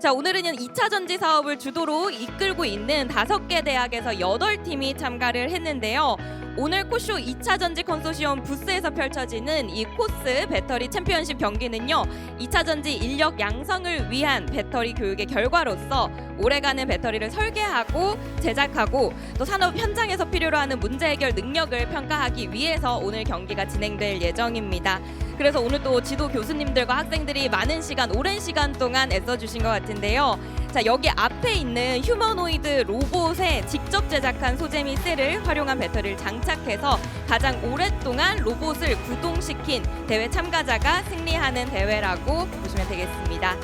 자, 오늘은 2차 전지 사업을 주도로 이끌고 있는 다섯 개 대학에서 여덟 팀이 참가를 했는데요. 오늘 코쇼 2차 전지 컨소시엄 부스에서 펼쳐지는 이 코스 배터리 챔피언십 경기는요. 2차 전지 인력 양성을 위한 배터리 교육의 결과로서 오래가는 배터리를 설계하고 제작하고 또 산업 현장에서 필요로 하는 문제 해결 능력을 평가하기 위해서 오늘 경기가 진행될 예정입니다. 그래서 오늘 또 지도 교수님들과 학생들이 많은 시간, 오랜 시간 동안 애써주신 것 같은데요. 자, 여기 앞 에 있는 휴머노이드 로봇에 직접 제작한 소재 및 셀을 활용한 배터리를 장착해서 가장 오랫동안 로봇을 구동시킨 대회 참가자가 승리하는 대회라고 보시면 되겠습니다.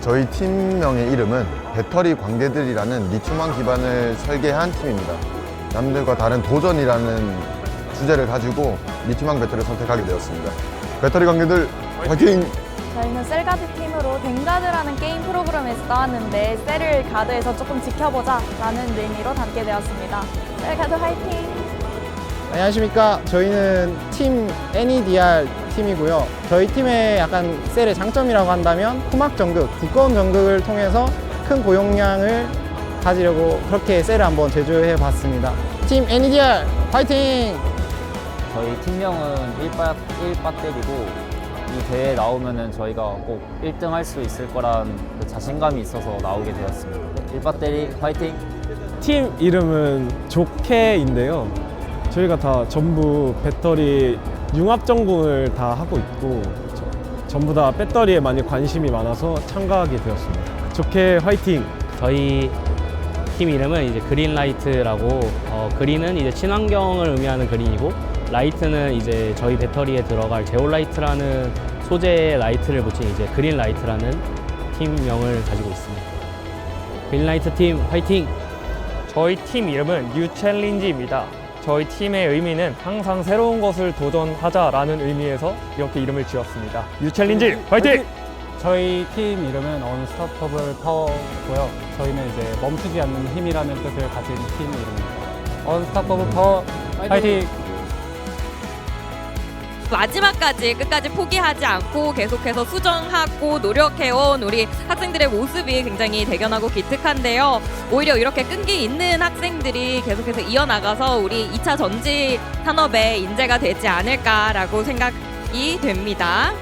저희 팀명의 이름은 배터리 광대들이라는 리튬왕 기반을 설계한 팀입니다. 남들과 다른 도전이라는 주제를 가지고 리튬왕 배터리를 선택하게 되었습니다. 배터리 광대들 화이팅! 저희는 셀가드 팀으로 댕가드라는 게임 프로그램에서 나왔는데 셀을 가드에서 조금 지켜보자 라는 의미로 담게 되었습니다. 셀가드 화이팅! 안녕하십니까. 저희는 팀 NEDR 팀이고요. 저희 팀의 약간 셀의 장점이라고 한다면 후막 전극, 두꺼운 전극을 통해서 큰 고용량을 가지려고 그렇게 셀을 한번 제조해 봤습니다. 팀 NEDR 화이팅! 저희 팀명은 1바, 1배터리고 이 대회에 나오면은 저희가 꼭 1등 할 수 있을 거란 그 자신감이 있어서 나오게 되었습니다. 1배터리 화이팅! 팀 이름은 조케인데요. 저희가 다 전부 배터리 융합 전공을 다 하고 있고 저- 전부 다 배터리에 많이 관심이 많아서 참가하게 되었습니다. 좋게 화이팅! 저희 팀 이름은 이제 그린라이트라고 어, 그린은 이제 친환경을 의미하는 그린이고 라이트는 이제 저희 배터리에 들어갈 제올라이트라는 소재의 라이트를 붙인 이제 그린라이트라는 팀명을 가지고 있습니다. 그린라이트 팀 화이팅! 저희 팀 이름은 뉴 챌린지입니다. 저희 팀의 의미는 항상 새로운 것을 도전하자라는 의미에서 이렇게 이름을 지었습니다. 뉴 챌린지 화이팅! 저희 팀 이름은 언스톱퍼블 파워고요. 저희는 이제 멈추지 않는 힘이라는 뜻을 가진 팀 이름입니다. 언스톱퍼블 파워 파이팅! 마지막까지 끝까지 포기하지 않고 계속해서 수정하고 노력해온 우리 학생들의 모습이 굉장히 대견하고 기특한데요. 오히려 이렇게 끈기 있는 학생들이 계속해서 이어나가서 우리 2차 전지 산업의 인재가 되지 않을까라고 생각이 됩니다.